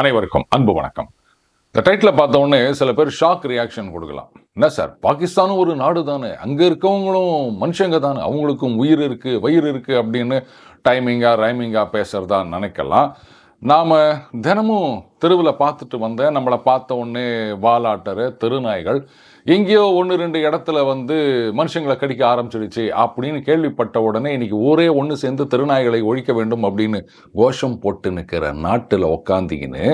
அனைவருக்கும் அன்பு வணக்கம். இந்த டைட்டில் பார்த்த உடனே சில பேர் ஷாக் ரியாக்ஷன் கொடுக்கலாம். என்ன சார் பாகிஸ்தானும் ஒரு நாடு தானே? அங்கே இருக்கவங்களும் மனுஷங்க தானே? அவங்களுக்கும் உயிர் இருக்கு வயிறு இருக்கு அப்படின்னு டைமிங்காக ரைமிங்காக பேசுகிறதா நினைக்கலாம். நாம் தினமும் தெருவில் பார்த்துட்டு வந்தேன் நம்மளை பார்த்த உடனே வாலாட்டர் தெருநாய்கள் எங்கேயோ ஒன்று ரெண்டு இடத்துல வந்து மனுஷங்களை கடிக்க ஆரம்பிச்சிடுச்சு அப்படின்னு கேள்விப்பட்ட உடனே இன்றைக்கி ஊரே ஒன்று சேர்ந்து திருநாய்களை ஒழிக்க வேண்டும் அப்படின்னு கோஷம் போட்டு நிற்கிற நாட்டில் உக்காந்திங்கன்னு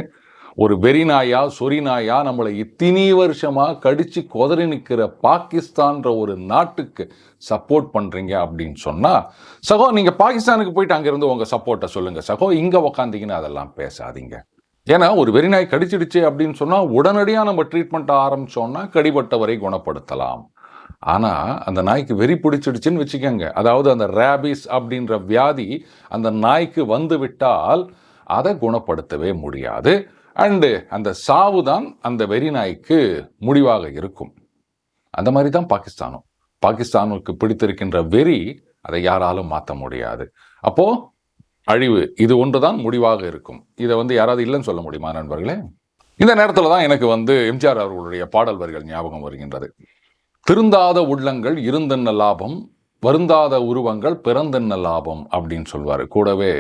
ஒரு வெறிநாயா சொரிநாயா நம்மளை இத்தினி வருஷமாக கடித்து கொதறி நிற்கிற பாகிஸ்தான்ற ஒரு நாட்டுக்கு சப்போர்ட் பண்ணுறீங்க அப்படின்னு சொன்னால் சகோ நீங்கள் பாகிஸ்தானுக்கு போயிட்டு அங்கேருந்து உங்கள் சப்போர்ட்டை சொல்லுங்கள் சகோ இங்கே உக்காந்திங்கன்னு அதெல்லாம் பேசாதீங்க. ஏன்னா ஒரு வெறிநாய் கடிச்சிடுச்சு அப்படின்னு சொன்னால் உடனடியாக நம்ம ட்ரீட்மெண்ட் ஆரம்பித்தோன்னா கடிபட்டவரை குணப்படுத்தலாம். ஆனால் அந்த நாய்க்கு வெறி பிடிச்சிடுச்சுன்னு வச்சுக்கோங்க. அதாவது அந்த ரேபிஸ் அப்படின்ற வியாதி அந்த நாய்க்கு வந்து விட்டால் அதை குணப்படுத்தவே முடியாது. அண்டு அந்த சாவு தான் அந்த வெறி நாய்க்கு முடிவாக இருக்கும். அந்த மாதிரி தான் பாகிஸ்தானும். பாகிஸ்தானுக்கு பிடித்திருக்கின்ற வெறி அதை யாராலும் மாற்ற முடியாது. அப்போது அழிவு இது ஒன்றுதான் முடிவாக இருக்கும். இதை வந்து யாராவது இல்லைன்னு சொல்ல முடியுமா நண்பர்களே? இந்த நேரத்தில் தான் எனக்கு வந்து எம்ஜிஆர் அவர்களுடைய பாடல் வரிகள் ஞாபகம் வருகின்றது. திருந்தாத உள்ளங்கள் இருந்தென்ன லாபம் வருந்தாத உருவங்கள் பிறந்தென்ன லாபம் அப்படின்னு சொல்வார். கூடவே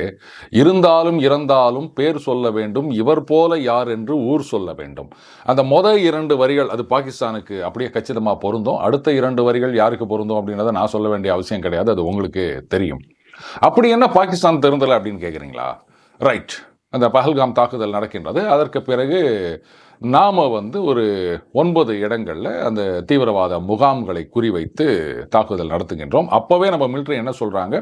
இருந்தாலும் இறந்தாலும் பேர் சொல்ல வேண்டும் இவர் போல யார் என்று ஊர் சொல்ல வேண்டும். அந்த மொதல் இரண்டு வரிகள் அது பாகிஸ்தானுக்கு அப்படியே கச்சிதமாக பொருந்தும். அடுத்த இரண்டு வரிகள் யாருக்கு பொருந்தும் அப்படின்றத நான் சொல்ல வேண்டிய அவசியம் கிடையாது அது உங்களுக்கு தெரியும். அப்படி என்ன பாகிஸ்தான் திருந்தலை அப்படின்னு கேட்குறீங்களா ரைட் அந்த பஹல்காம் தாக்குதல் நடக்கின்றது. அதற்கு பிறகு நாம் வந்து ஒரு ஒன்பது இடங்களில் அந்த தீவிரவாத முகாம்களை குறிவைத்து தாக்குதல் நடத்துகின்றோம். அப்போவே நம்ம மிலிட்ரி என்ன சொல்கிறாங்க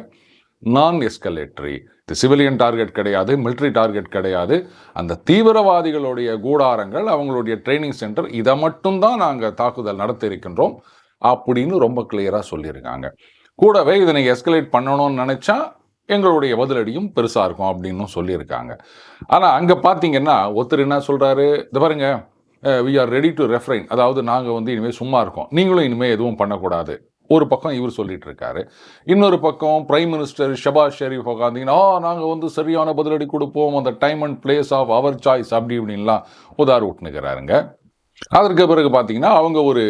நான் எஸ்கலேட்டரி இது சிவிலியன் டார்கெட் கிடையாது மிலிட்ரி டார்கெட் கிடையாது. அந்த தீவிரவாதிகளுடைய கூடாரங்கள் அவங்களுடைய ட்ரைனிங் சென்டர் இதை மட்டும்தான் நாங்கள் தாக்குதல் நடத்தி இருக்கின்றோம் அப்படின்னு ரொம்ப கிளியராக சொல்லியிருக்காங்க. கூடவே இதனை எஸ்கலேட் பண்ணணும்னு நினச்சா எங்களுடைய பதிலடியும் பெருசாக இருக்கும் அப்படின்னும் சொல்லியிருக்காங்க. ஆனால் அங்கே பார்த்தீங்கன்னா ஒருத்தர் என்ன சொல்கிறாரு இது பாருங்க. We are ready to refrain அதாவது நாங்கள் வந்து இனிமேல் சும்மா இருக்கோம். நீங்களும் இனிமேல் எதுவும் பண்ணக்கூடாது. ஒரு பக்கம் இவர் சொல்லிட்டு இருக்காரு. இன்னொரு பக்கம் பிரைம் மினிஸ்டர் ஷபாஸ் ஷெரீஃப் உட்காந்தீங்கன்னா நாங்கள் வந்து சரியான பதிலடி கொடுப்போம். அந்த time and place of our choice அப்படி இப்படின்லாம் உதார் விட்டுனுக்கிறாருங்க அதற்கு பிறகு பார்த்தீங்கன்னா அவங்க ஒரு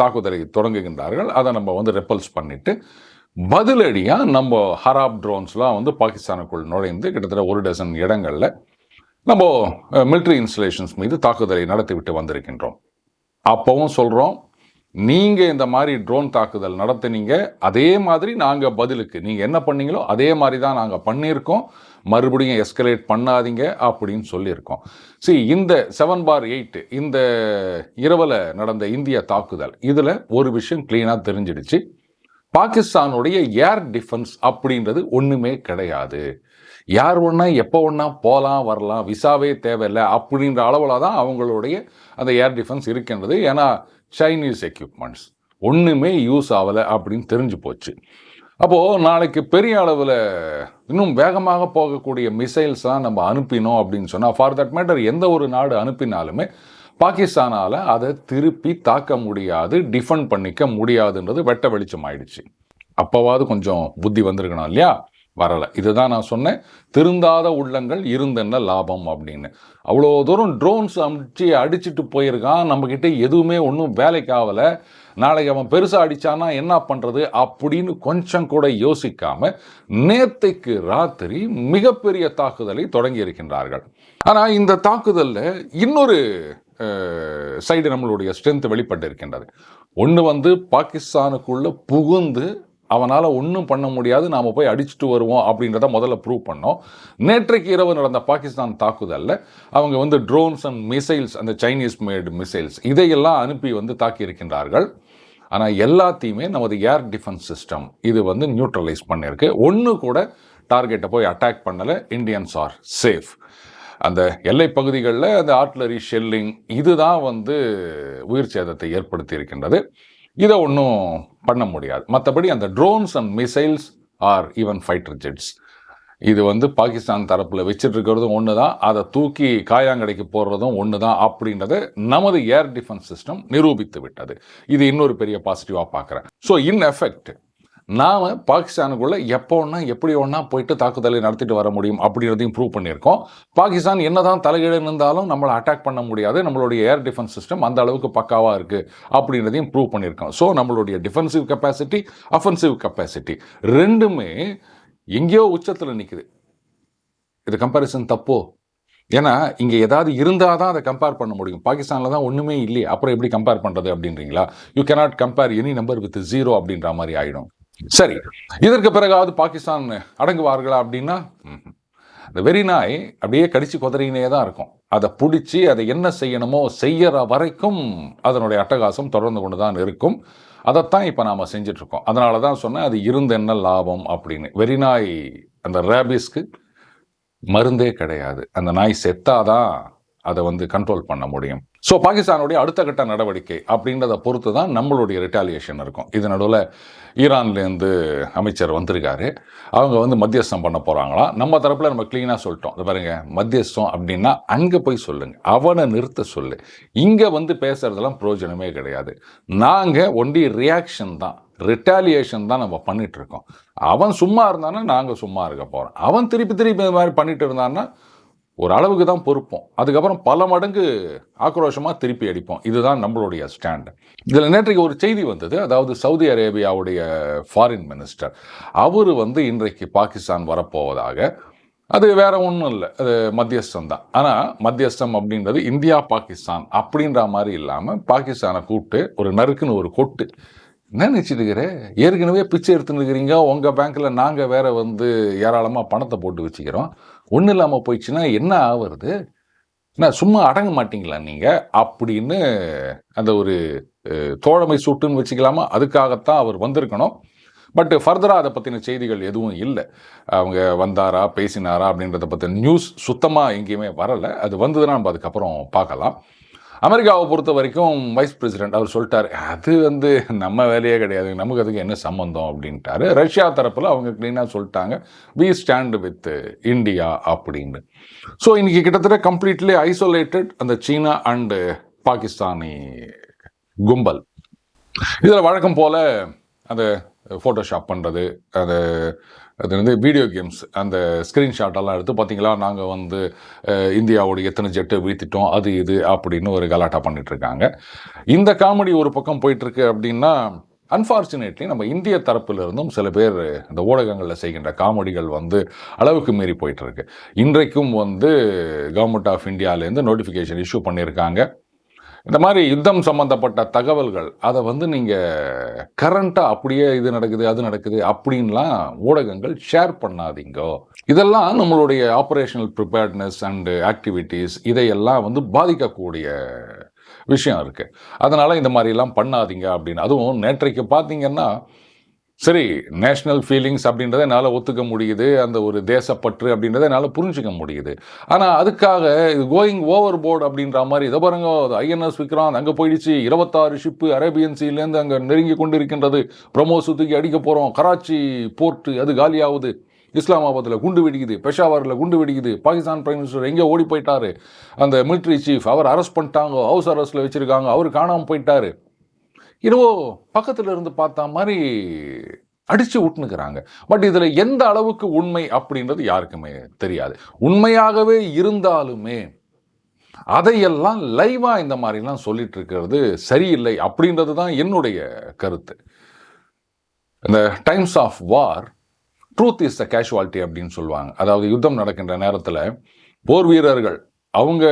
தாக்குதலை தொடங்குகின்றார்கள். அதை நம்ம வந்து ரெப்பல்ஸ் பண்ணிட்டு பதிலடியாக நம்ம ஹராப் ட்ரோன்ஸ்லாம் வந்து பாகிஸ்தானுக்குள் நுழைந்து கிட்டத்தட்ட ஒரு டசன் இடங்களில் நம்ம மிலிட்ரி இன்ஸ்டலேஷன்ஸ் மீது தாக்குதலை நடத்திவிட்டு வந்திருக்கின்றோம். அப்போவும் சொல்கிறோம் நீங்கள் இந்த மாதிரி ட்ரோன் தாக்குதல் நடத்துனீங்க அதே மாதிரி நாங்கள் பதிலுக்கு நீங்கள் என்ன பண்ணீங்களோ அதே மாதிரி தான் நாங்கள் பண்ணியிருக்கோம். மறுபடியும் எஸ்கலேட் பண்ணாதீங்க அப்படின்னு சொல்லியிருக்கோம். சி இந்த செவன் பார் எயிட் இந்த இரவில் நடந்த இந்திய தாக்குதல் இதில் ஒரு விஷயம் க்ளீனாக தெரிஞ்சிடுச்சு. பாகிஸ்தானுடைய ஏர் டிஃபென்ஸ் அப்படின்றது ஒன்றுமே கிடையாது. யார் ஒன்றா எப்போ ஒன்றா போகலாம் வரலாம் விசாவே தேவையில்லை அப்படின்ற அளவில் தான் அவங்களுடைய அந்த ஏர் டிஃபென்ஸ் இருக்கின்றது. ஏன்னா சைனீஸ் எக்யூப்மெண்ட்ஸ் ஒன்றுமே யூஸ் ஆகலை அப்படின்னு தெரிஞ்சு போச்சு. அப்போது நாளைக்கு பெரிய அளவில் இன்னும் வேகமாக போகக்கூடிய மிசைல்ஸ்லாம் நம்ம அனுப்பினோம் அப்படின்னு சொன்னால் ஃபார் தட் மேட்டர் எந்த ஒரு நாடு அனுப்பினாலுமே பாகிஸ்தானால் அதை திருப்பி தாக்க முடியாது டிஃபெண்ட் பண்ணிக்க முடியாதுன்றது வெட்ட வெளிச்சம் ஆயிடுச்சு. அப்போவாவது கொஞ்சம் புத்தி வந்திருக்கணும் இல்லையா? வரலை. இதுதான் நான் சொன்னேன். திருந்தாத உள்ளங்கள் இருந்தென்ன லாபம் அப்படின்னு. அவ்வளோ தூரம் ட்ரோன்ஸ் அடிச்சு அடிச்சுட்டு போயிருக்கான். நம்மக்கிட்ட எதுவுமே ஒன்றும் வேலைக்கு ஆகலை நாளைக்கு அவன் பெருசாக அடித்தானா என்ன பண்ணுறது அப்படின்னு கொஞ்சம் கூட யோசிக்காமல் நேத்தைக்கு ராத்திரி மிகப்பெரிய தாக்குதலை தொடங்கி இருக்கின்றார்கள். ஆனால் இந்த தாக்குதலில் இன்னொரு சைடு நம்மளுடைய ஸ்ட்ரென்த் வெளிப்பட்டு இருக்கின்றது. ஒன்று வந்து பாகிஸ்தானுக்குள்ளே புகுந்து அவனால் ஒன்றும் பண்ண முடியாது நாம் போய் அடிச்சுட்டு வருவோம் அப்படின்றத முதல்ல ப்ரூவ் பண்ணோம். நேற்றைக்கு இரவு நடந்த பாகிஸ்தான் தாக்குதலில் அவங்க வந்து ட்ரோன்ஸ் அண்ட் மிசைல்ஸ் அந்த சைனீஸ் மேடு மிசைல்ஸ் இதையெல்லாம் அனுப்பி வந்து தாக்கியிருக்கின்றார்கள் ஆனால் எல்லாத்தையுமே நமது ஏர் டிஃபென்ஸ் சிஸ்டம் இது வந்து நியூட்ரலைஸ் பண்ணியிருக்கு. ஒன்று கூட டார்கெட்டை போய் அட்டாக் பண்ணலை. இந்தியன்ஸ் ஆர் சேஃப் அந்த எல்லை பகுதிகளில் அந்த ஆர்ட்லரி ஷெல்லிங் இதுதான் வந்து உயிர் சேதத்தை ஏற்படுத்தி இருக்கின்றது இதை ஒன்றும் பண்ண முடியாது. மற்றபடி அந்த drones and missiles or even fighter jets இது வந்து பாகிஸ்தான் தரப்பில் வச்சுட்டு இருக்கிறதும் ஒன்று தான் அதை தூக்கி காயாங்கடைக்கு போடுறதும் ஒன்று தான் அப்படின்றத நமது ஏர் டிஃபென்ஸ் சிஸ்டம் நிரூபித்து விட்டது. இது இன்னொரு பெரிய பாசிட்டிவாக பார்க்குறேன். ஸோ இன் எஃபெக்ட் நாம் பாகிஸ்தானுக்குள்ளே எப்போ ஒன்றா எப்படி ஒன்றா போயிட்டு தாக்குதலை நடத்திட்டு வர முடியும் அப்படின்றதையும் ப்ரூவ் பண்ணியிருக்கோம். பாகிஸ்தான் என்னதான் தலைகீழ இருந்தாலும் நம்மளை அட்டாக் பண்ண முடியாது. நம்மளுடைய ஏர் டிஃபென்ஸ் சிஸ்டம் அந்த அளவுக்கு பக்காவாக இருக்குது அப்படின்றதையும் ப்ரூவ் பண்ணியிருக்கோம். ஸோ நம்மளுடைய டிஃபென்சிவ் கெப்பாசிட்டி அஃபென்சிவ் கெப்பாசிட்டி ரெண்டுமே எங்கேயோ உச்சத்தில் நிற்குது இது கம்பேரிசன் தப்போ? ஏன்னா இங்கே ஏதாவது இருந்தால் தான் அதை கம்பேர் பண்ண முடியும். பாகிஸ்தானில் தான் ஒன்றுமே இல்லையே. அப்புறம் எப்படி கம்பேர் பண்ணுறது அப்படின்றீங்களா? You cannot compare any number with zero அப்படின்ற மாதிரி ஆயிடும். சரி இதற்கு பிறகாவது பாகிஸ்தான் அடங்குவார்களா அப்படின்னா இந்த வெறி நாய் அப்படியே கடிச்சு குதறினே தான் இருக்கும். அதை பிடிச்சி அதை என்ன செய்யணுமோ செய்யற வரைக்கும் அதனுடைய அட்டகாசம் தொடர்ந்து கொண்டு தான் இருக்கும். அதைத்தான் இப்போ நாம் செஞ்சிட்ருக்கோம் அதனால தான் சொன்னேன் அது இருந்து என்ன லாபம் அப்படின்னு. வெறி நாய் அந்த ரேபிஸ்க்கு மருந்தே கிடையாது. அந்த நாய் செத்தாதான் அதை வந்து கண்ட்ரோல் பண்ண முடியும். ஸோ பாகிஸ்தானுடைய அடுத்த கட்ட நடவடிக்கை அப்படின்றத பொறுத்து தான் நம்மளுடைய ரிட்டாலியேஷன் இருக்கும். இது நடுவில் ஈரான்லேருந்து அமைச்சர் வந்திருக்காரு. அவங்க வந்து மத்தியஸ்தம் பண்ண போகிறாங்களா நம்ம தரப்பில் நம்ம க்ளீனாக சொல்லிட்டோம். இது பாருங்க மத்தியஸ்தம் அப்படின்னா அங்கே போய் சொல்லுங்கள் அவனை நிறுத்த சொல்லு. இங்கே வந்து பேசுகிறதெல்லாம் பிரயோஜனமே கிடையாது. நாங்கள் ஒன்லி ரியாக்ஷன் தான். ரிட்டாலியேஷன் தான் நம்ம பண்ணிகிட்ருக்கோம் அவன் சும்மா இருந்தானா நாங்கள் சும்மா இருக்க போகிறோம் அவன் திருப்பி திருப்பி இந்த மாதிரி பண்ணிட்டு இருந்தான்னா ஒரு அளவுக்கு தான் பொறுப்போம். அதுக்கப்புறம் பல மடங்கு ஆக்ரோஷமாக திருப்பி அடிப்போம். இதுதான் நம்மளுடைய ஸ்டாண்ட் இதில் நேற்றைக்கு ஒரு செய்தி வந்தது. அதாவது சவுதி அரேபியாவுடைய ஃபாரின் மினிஸ்டர் அவர் வந்து இன்றைக்கு பாகிஸ்தான் வரப்போவதாக. அது வேற ஒன்றும் இல்லை. அது மத்தியஸ்தம் தான். ஆனால் மத்தியஸ்தம் அப்படின்றது இந்தியா பாகிஸ்தான் அப்படின்ற மாதிரி இல்லாமல் பாகிஸ்தானை கூப்பிட்டு ஒரு நறுக்குன்னு ஒரு கொட்டு. என்ன நினச்சிட்டுருக்கிற ஏற்கனவே பிச்சை எடுத்துன்னு இருக்கிறீங்க. உங்கள் பேங்க்கில் நாங்கள் வேற வந்து ஏராளமாக பணத்தை போட்டு வச்சுக்கிறோம். ஒன்றும் இல்லாமல் போயிடுச்சுன்னா என்ன ஆகுறது? என்ன சும்மா அடங்க மாட்டீங்களா நீங்கள் அப்படின்னு அந்த ஒரு தோழமை சூட்டுன்னு வச்சுக்கலாமா? அதுக்காகத்தான் அவர் வந்திருக்கணும். பட் ஃபர்தராக அதை பற்றின செய்திகள் எதுவும் இல்லை. அவங்க வந்தாரா பேசினாரா அப்படின்றத பற்றின நியூஸ் சுத்தமாக எங்கேயுமே வரலை. அது வந்ததுன்னா நம்ம அதுக்கப்புறம் பார்க்கலாம். அமெரிக்காவை பொறுத்த வரைக்கும் வைஸ் பிரசிடென்ட் அவர் சொல்லிட்டார் அது வந்து நம்ம வேலையே கிடையாது. நமக்கு அதுக்கு என்ன சம்மந்தம் அப்படின்ட்டாரு. ரஷ்யா தரப்பில் அவங்க க்ளீனாக சொல்லிட்டாங்க. வி ஸ்டாண்ட் வித் இந்தியா அப்படின்னு. ஸோ இன்றைக்கி கிட்டத்தட்ட கம்ப்ளீட்லி ஐசோலேட்டட் அந்த சீனா அண்டு பாகிஸ்தானி கும்பல். இதில் வழக்கம் போல் அந்த ஃபோட்டோஷாப் பண்ணுறது அது அது வந்து வீடியோ கேம்ஸ் அந்த ஸ்க்ரீன்ஷாட்டெல்லாம் எடுத்து பார்த்தீங்களா நாங்கள் வந்து இந்தியாவோட எத்தனை ஜெட்டை வீழ்த்திட்டோம் அது இது அப்படின்னு ஒரு கலாட்டா பண்ணிகிட்ருக்காங்க இந்த காமெடி ஒரு பக்கம் போயிட்டுருக்கு அப்படின்னா அன்ஃபார்ச்சுனேட்லி நம்ம இந்திய தரப்பிலிருந்தும் சில பேர் இந்த ஊடகங்களில் செய்கின்ற காமெடிகள் வந்து அளவுக்கு மீறி போயிட்டுருக்கு இன்றைக்கும் வந்து கவர்மெண்ட் ஆஃப் இந்தியாவிலேருந்து நோட்டிஃபிகேஷன் இஷ்யூ பண்ணியிருக்காங்க. இந்த மாதிரி யுத்தம் சம்பந்தப்பட்ட தகவல்கள் அதை வந்து நீங்கள் கரண்ட்டாக அப்படியே இது நடக்குது அது நடக்குது அப்படின்லாம் ஊடகங்கள் ஷேர் பண்ணாதீங்க. இதெல்லாம் நம்மளுடைய ஆப்ரேஷனல் ப்ரிப்பேர்ட்னஸ் அண்டு ஆக்டிவிட்டீஸ் இதையெல்லாம் வந்து பாதிக்கக்கூடிய விஷயம் இருக்குது அதனால் இந்த மாதிரிலாம் பண்ணாதீங்க அப்படின்னு. அதுவும் நேற்றைக்கு பார்த்தீங்கன்னா சரி நேஷ்னல் ஃபீலிங்ஸ் அப்படின்றத என்னால் ஒத்துக்க முடியுது. அந்த ஒரு தேசப்பற்று அப்படின்றத என்னால் புரிஞ்சிக்க முடியுது. ஆனால் அதுக்காக இது கோயிங் ஓவர் போர்டு அப்படின்ற மாதிரி இதை பாருங்க ஐஎன்எஸ் விக்ராந்த் அங்கே போயிடுச்சு. இருபத்தாறு ஷிப்பு அரேபியன் சீலேருந்து அங்கே நெருங்கி கொண்டு இருக்கின்றது பிரமோஸ் தூக்கி அடிக்க போகிறோம் கராச்சி போர்ட்டு அது காலியாகுது. இஸ்லாமாபாத்தில் குண்டு வெடிக்குது. பெஷாவரில் குண்டு வெடிக்குது. பாகிஸ்தான் பிரைம் மினிஸ்டர் எங்கே ஓடி போயிட்டாரு? அந்த மிலிட்ரி சீஃப் அவர் அரெஸ்ட் பண்ணிட்டாங்க. ஹவுஸ் அரெஸ்ட்டில் வச்சுருக்காங்க. அவர் காணாமல் போயிட்டாரு. என்னவோ பக்கத்தில் இருந்து பார்த்த மாதிரி அடித்து விட்டுனுக்கிறாங்க பட் இதில் எந்த அளவுக்கு உண்மை அப்படின்றது யாருக்குமே தெரியாது. உண்மையாகவே இருந்தாலுமே அதையெல்லாம் லைவாக இந்த மாதிரிலாம் சொல்லிட்டு இருக்கிறது சரியில்லை அப்படின்றது தான் என்னுடைய கருத்து. இந்த times of war truth is the casualty அப்படின்னு சொல்லுவாங்க. அதாவது யுத்தம் நடக்கின்ற நேரத்தில் போர் வீரர்கள் அவங்க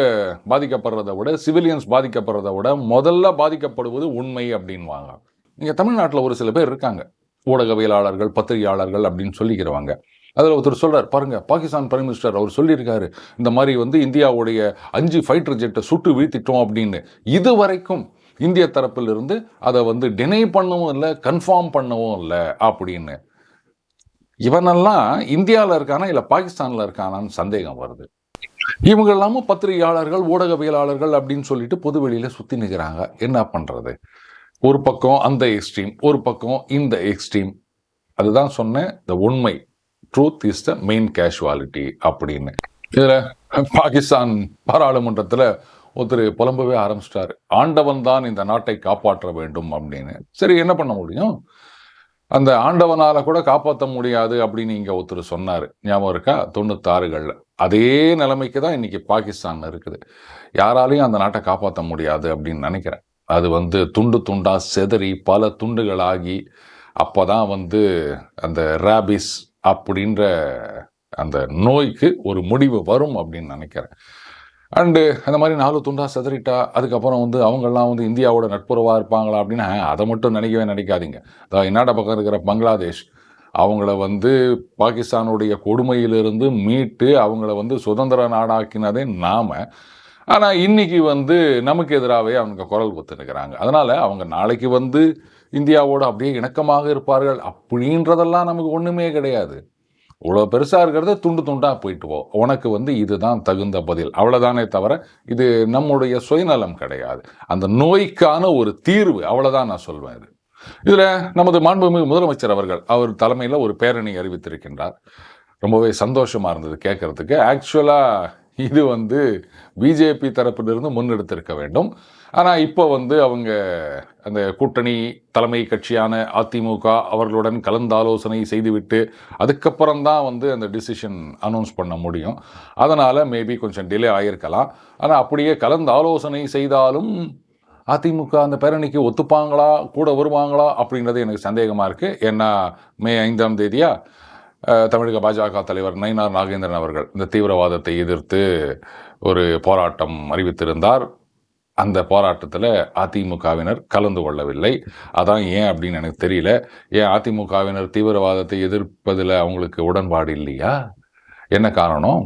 பாதிக்கப்படுறத விட சிவிலியன்ஸ் பாதிக்கப்படுறத விட முதல்ல பாதிக்கப்படுவது உண்மை அப்படின்வாங்க இங்கே தமிழ்நாட்டில் ஒரு சில பேர் இருக்காங்க. ஊடகவியலாளர்கள் பத்திரிகையாளர்கள் அப்படின்னு சொல்லிக்கிறவங்க. அதில் ஒருத்தர் சொல்கிறார் பாருங்க பாகிஸ்தான் பிரைம் மினிஸ்டர் அவர் சொல்லியிருக்காரு இந்த மாதிரி வந்து இந்தியாவுடைய அஞ்சு ஃபைட்டர் ஜெட்டை சுட்டு வீழ்த்திட்டோம் அப்படின்னு. இது வரைக்கும் இந்திய தரப்பிலிருந்து அதை வந்து டினை பண்ணவும் இல்லை கன்ஃபார்ம் பண்ணவும் இல்லை அப்படின்னு. இவனெல்லாம் இந்தியாவில் இருக்கானா இல்லை பாகிஸ்தானில் இருக்கானான்னு சந்தேகம் வருது. இவங்க எல்லாமும் பத்திரிகையாளர்கள் ஊடகவியலாளர்கள் அப்படின்னு சொல்லிட்டு பொது வெளியில சுற்றி நிற்கிறாங்க என்ன பண்ணுறது ஒரு பக்கம் அந்த எக்ஸ்ட்ரீம் ஒரு பக்கம் இந்த எக்ஸ்ட்ரீம் அதுதான் சொன்னேன் இந்த உண்மை. Truth is the main casualty அப்படின்னு. இதில் பாகிஸ்தான் பாராளுமன்றத்தில் ஒருத்தர் புலம்பவே ஆரம்பிச்சிட்டாரு. ஆண்டவன் தான் இந்த நாட்டை காப்பாற்ற வேண்டும் அப்படின்னு. சரி என்ன பண்ண முடியும்? அந்த ஆண்டவனால கூட காப்பாற்ற முடியாது அப்படின்னு இங்கே ஒருத்தர் சொன்னார். ஞாபகம் இருக்கா? தொண்ணூத்தாறுகளில். அதே நிலைமைக்கு தான் இன்னைக்கு பாகிஸ்தான் இருக்குது. யாராலையும் அந்த நாட்டை காப்பாற்ற முடியாது அப்படின்னு நினைக்கிறேன். அது வந்து துண்டு துண்டாக செதறி பல துண்டுகளாகி அப்போ தான் வந்து அந்த ரேபிஸ் அப்படின்ற அந்த நோய்க்கு ஒரு முடிவு வரும் அப்படின்னு நினைக்கிறேன். அண்டு அந்த மாதிரி நாலு துண்டா செதறிட்டா அதுக்கப்புறம் வந்து அவங்கெல்லாம் வந்து இந்தியாவோட நட்புறவாக இருப்பாங்களா அப்படின்னா அதை மட்டும் நினைக்கவே நினைக்காதீங்க. அதாவது பக்கம் இருக்கிற பங்களாதேஷ் அவங்கள வந்து பாகிஸ்தானுடைய கொடுமையிலிருந்து மீட்டு அவங்கள வந்து சுதந்திர நாடாக்கினதே நாம். ஆனால் இன்னைக்கு வந்து நமக்கு எதிராகவே அவங்க குரல் கொடுத்துருக்கிறாங்க அதனால் அவங்க நாளைக்கு வந்து இந்தியாவோட அப்படியே இணக்கமாக இருப்பார்கள் அப்படின்றதெல்லாம் நமக்கு ஒன்றுமே கிடையாது. இவ்வளோ பெருசாக இருக்கிறத துண்டு துண்டாக போயிட்டு போ உனக்கு வந்து இதுதான் தகுந்த பதில். அவ்வளோதானே தவிர இது நம்முடைய சுயநலம் கிடையாது. அந்த நோய்க்கான ஒரு தீர்வு அவ்வளோதான் நான் சொல்வேன் இது. இதில் நமது மாண்புமிகு முதலமைச்சர் அவர்கள் அவர் தலைமையில் ஒரு பேரணி அறிவித்திருக்கின்றார். ரொம்பவே சந்தோஷமாக இருந்தது கேட்கறதுக்கு. ஆக்சுவலாக இது வந்து பிஜேபி தரப்பிலிருந்து முன்னெடுத்திருக்க வேண்டும். ஆனால் இப்போ வந்து அவங்க அந்த கூட்டணி தலைமை கட்சியான அதிமுக அவர்களுடன் கலந்தாலோசனை செய்துவிட்டு அதுக்கப்புறம் தான் வந்து அந்த டிசிஷன் அனௌன்ஸ் பண்ண முடியும். அதனால் மேபி கொஞ்சம் டிலே ஆகியிருக்கலாம் ஆனால் அப்படியே கலந்து ஆலோசனை செய்தாலும் அதிமுக அந்த பேரணிக்கு ஒத்துப்பாங்களா கூட வருவாங்களா அப்படின்றது எனக்கு சந்தேகமாக இருக்குது ஏன்னா மே ஐந்தாம் தேதியா தமிழக பாஜக தலைவர் நயினார் நாகேந்திரன் அவர்கள் இந்த தீவிரவாதத்தை எதிர்த்து ஒரு போராட்டம் அறிவித்திருந்தார். அந்த போராட்டத்தில் அதிமுகவினர் கலந்து கொள்ளவில்லை. அதான் ஏன் அப்படின்னு எனக்கு தெரியல. ஏன் அதிமுகவினர் தீவிரவாதத்தை எதிர்ப்பதில் அவங்களுக்கு உடன்பாடு இல்லையா? என்ன காரணம்?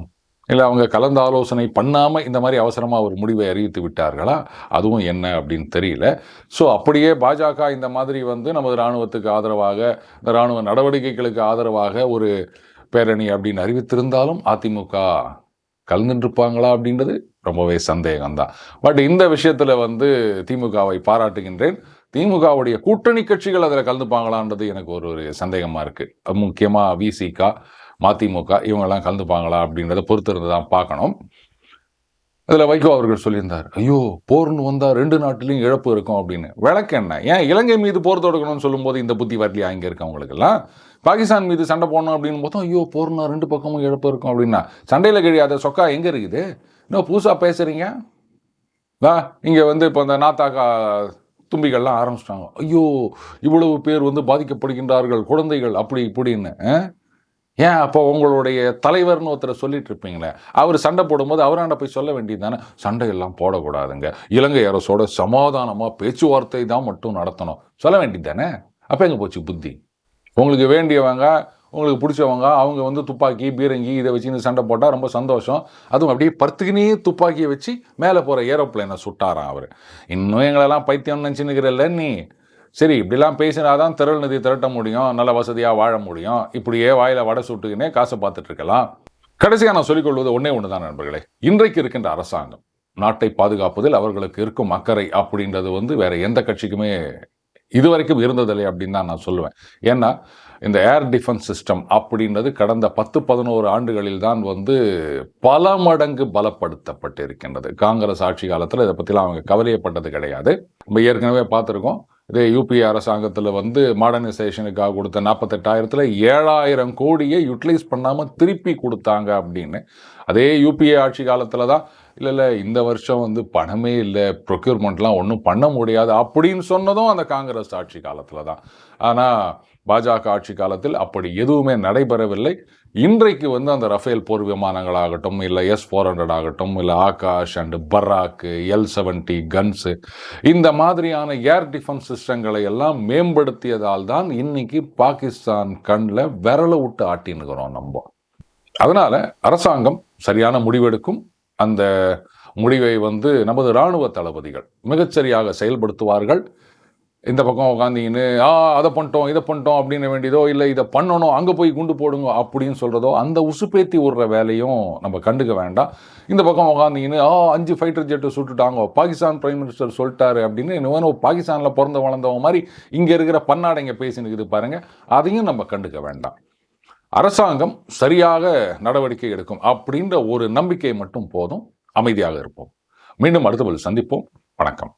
இல்லை அவங்க கலந்து ஆலோசனை பண்ணாமல் இந்த மாதிரி அவசரமாக ஒரு முடிவை அறிவித்து விட்டார்களா? அதுவும் என்ன அப்படின்னு தெரியல. ஸோ அப்படியே பாஜக இந்த மாதிரி வந்து நமது இராணுவத்துக்கு ஆதரவாக இந்த இராணுவ நடவடிக்கைகளுக்கு ஆதரவாக ஒரு பேரணி அப்படின்னு அறிவித்திருந்தாலும் அதிமுக கலந்துருப்பாங்களா அப்படின்றது ரொம்பவே சந்தேகம்தான். பட் இந்த விஷயத்தில் வந்து திமுகவை பாராட்டுகின்றேன். திமுகவுடைய கூட்டணி கட்சிகள் அதில் கலந்துப்பாங்களான்றது எனக்கு ஒரு ஒரு சந்தேகமாக இருக்குது முக்கியமாக விசிகா மதிமுக இவங்கெல்லாம் கலந்துப்பாங்களா அப்படின்றத பொறுத்திருந்து தான் பார்க்கணும். அதில் வைகோ அவர்கள் சொல்லியிருந்தார் ஐயோ போர்னு வந்தால் ரெண்டு நாட்டிலையும் இழப்பு இருக்கும் அப்படின்னு. விளக்கு என்ன? ஏன் இலங்கை மீது போர் தொடுக்கணும்னு சொல்லும்போது இந்த புத்தி வரலையா? இங்கே இருக்கவங்களுக்கெல்லாம் பாகிஸ்தான் மீது சண்டை போடணும் அப்படின்னு பார்த்தோம் ஐயோ போர்னா ரெண்டு பக்கமும் இழப்பு இருக்கும் அப்படின்னா. சண்டையில் கிழியாத சொக்கா எங்கே இருக்குது? இன்னும் புதுசாக பேசுகிறீங்க வா இங்கே வந்து இப்போ இந்த நாத்தாக்கா தும்பிகள்லாம் ஆரம்பிச்சிட்டாங்க. ஐயோ இவ்வளவு பேர் வந்து பாதிக்கப்படுகின்றார்கள் குழந்தைகள் அப்படி இப்படின்னு ஏன் அப்போ உங்களுடைய தலைவர்னு ஒருத்தரை சொல்லிட்டு இருப்பீங்களே அவர் சண்டை போடும்போது அவராண்ட போய் சொல்ல வேண்டியது தானே? சண்டையெல்லாம் போடக்கூடாதுங்க. இலங்கை அரசோட சமாதானமாக பேச்சுவார்த்தை தான் மட்டும் நடத்தணும். சொல்ல வேண்டியது தானே? அப்போ எங்கே போச்சு புத்தி? உங்களுக்கு வேண்டியவங்க உங்களுக்கு பிடிச்சவங்க அவங்க வந்து துப்பாக்கி பீரங்கி இதை வச்சுன்னு சண்டை போட்டால் ரொம்ப சந்தோஷம். அதுவும் அப்படியே பருத்துக்கினே துப்பாக்கியை வச்சு மேலே போகிற ஏரோப்ளேனை சுட்டாராம் அவர். இன்னும் எங்களெல்லாம் பைத்தியம் நினச்சின்னுக்கிறல்ல நீ. சரி இப்படிலாம் பேசினாதான் திரள் நிதி திரட்ட முடியும் நல்ல வசதியாக வாழ முடியும். இப்படியே வாயில் வடை சுட்டுக்கினே காசை பார்த்துட்டு இருக்கலாம். கடைசியாக நான் சொல்லிக்கொள்வது ஒன்றே ஒன்று தான் நண்பர்களே. இன்றைக்கு இருக்கின்ற அரசாங்கம் நாட்டை பாதுகாப்பதில் அவர்களுக்கு இருக்கும் அக்கறை அப்படின்றது வந்து வேற எந்த கட்சிக்குமே இதுவரைக்கும் இருந்ததில்லை அப்படின்னு தான் நான் சொல்லுவேன். ஏன்னா இந்த ஏர் டிஃபென்ஸ் சிஸ்டம் அப்படின்றது கடந்த பத்து பதினோரு ஆண்டுகளில் தான் வந்து பல மடங்கு பலப்படுத்தப்பட்டு இருக்கின்றது காங்கிரஸ் ஆட்சி காலத்தில் இதை பற்றிலாம் அவங்க கவலையப்பட்டது கிடையாது. நம்ம ஏற்கனவே பார்த்துருக்கோம். இதே யூபிஏ அரசாங்கத்தில் வந்து மாடர்னைசேஷனுக்காக கொடுத்த நாற்பத்தெட்டாயிரத்தில் ஏழாயிரம் கோடியை யூட்டிலைஸ் பண்ணாமல் திருப்பி கொடுத்தாங்க அப்படின்னு. அதே யூபிஏ ஆட்சி காலத்தில் தான் இல்லை இல்லை இந்த வருஷம் வந்து பணமே இல்லை ப்ரொக்யூர்மெண்ட்லாம் ஒன்றும் பண்ண முடியாது அப்படின்னு சொன்னதும் அந்த காங்கிரஸ் ஆட்சி காலத்தில் தான் ஆனால் பாஜக ஆட்சி காலத்தில் அப்படி எதுவுமே நடைபெறவில்லை. இன்றைக்கு வந்து அந்த ரஃபேல் போர் விமானங்களாகட்டும் இல்லை எஸ் ஃபோர் ஹண்ட்ரட் ஆகட்டும் இல்லை Akash and Barak L seventy guns இந்த மாதிரியான ஏர் டிஃபென்ஸ் சிஸ்டங்களை எல்லாம் மேம்படுத்தியதால் தான் இன்னைக்கு பாகிஸ்தான் கண்ணில் விரலை விட்டு ஆட்டின்னுக்கிறோம் நம்ம. அதனால் அரசாங்கம் சரியான முடிவெடுக்கும். அந்த முடிவை வந்து நமது இராணுவ தளபதிகள் மிகச்சரியாக செயல்படுத்துவார்கள். இந்த பக்கம் உட்காந்திங்கன்னு ஆ அதை பண்ணிட்டோம் இதை பண்ணிட்டோம் அப்படின்னு வேண்டியதோ இல்லை இதை பண்ணணும் அங்கே போய் குண்டு போடுங்க அப்படின்னு சொல்கிறதோ அந்த உசுப்பேத்தி விடுற வேலையும் நம்ம கண்டுக்க வேண்டாம். இந்த பக்கம் உட்காந்திங்கன்னு ஆ அஞ்சு ஃபைட்டர் ஜெட்டு சுட்டுட்டாங்க பாகிஸ்தான் பிரைம் மினிஸ்டர் சொல்லிட்டாரு அப்படின்னு இன்னும் பாகிஸ்தானில் பிறந்த வளர்ந்தவங்க மாதிரி இங்கே இருக்கிற பன்னாடைங்க பேசினுக்குது பாருங்கள் அதையும் நம்ம கண்டுக்க வேண்டாம். அரசாங்கம் சரியாக நடவடிக்கை எடுக்கும் அப்படின்ற ஒரு நம்பிக்கை மட்டும் போதும். அமைதியாக இருப்போம். மீண்டும் அடுத்த பதில் சந்திப்போம். வணக்கம்.